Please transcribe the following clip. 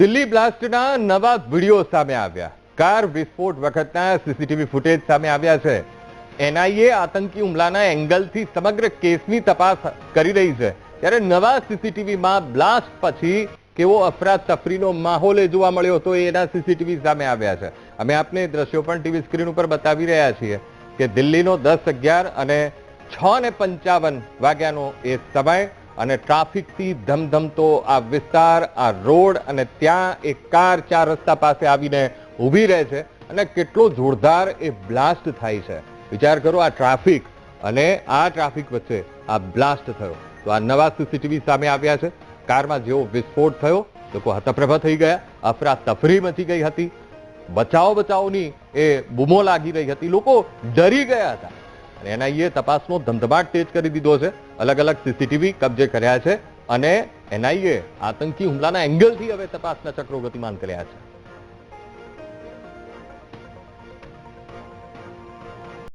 દિલ્હી બ્લાસ્ટના નવા વીડિયો સામે આવ્યા. કાર વિસ્ફોટ વખતના સીસીટીવી ફૂટેજ સામે આવ્યા છે. એનઆઈએ આતંકી હુમલાના એંગલથી સમગ્ર કેસની તપાસ કરી રહી છે. ત્યારે નવા સીસીટીવીમાં બ્લાસ્ટ પછી કેવો અફરાતફરીનો માહોલ જોવા મળ્યો હતો એના સીસીટીવી સામે આવ્યા છે. અમે આપને દ્રશ્યો પણ ટીવી સ્ક્રીન ઉપર બતાવી રહ્યા છીએ કે દિલ્હીનો દસ અગિયાર અને છ ને પંચાવન વાગ્યાનો એ સમય અને ટ્રાફિકથી ધમધમતો આ વિસ્તાર, આ રોડ અને ત્યાં એક કાર ચાર રસ્તા પાસે આવીને ઊભી રહે છે અને કેટલો જોરદાર એ બ્લાસ્ટ થાય છે. વિચાર કરો આ ટ્રાફિક અને આ ટ્રાફિક વચ્ચે આ બ્લાસ્ટ થયો. તો આ નવા સીસીટીવી સામે આવ્યા છે. કારમાં જેવો વિસ્ફોટ થયો. લોકો હતપ્રભ થઈ ગયા. અફરા તફરી મચી ગઈ હતી. બચાવ બચાવની એ બૂમો લાગી રહી હતી. લોકો ડરી ગયા હતા. અને એનઆઈએ તપાસનો ધમધમાટ તેજ કરી દીધો છે. અલગ અલગ સીસીટીવી કબજે કર્યા છે અને એનઆઈએ આતંકી હુમલાના એંગલથી હવે તપાસના ચક્રો ગતિમાન કર્યા છે.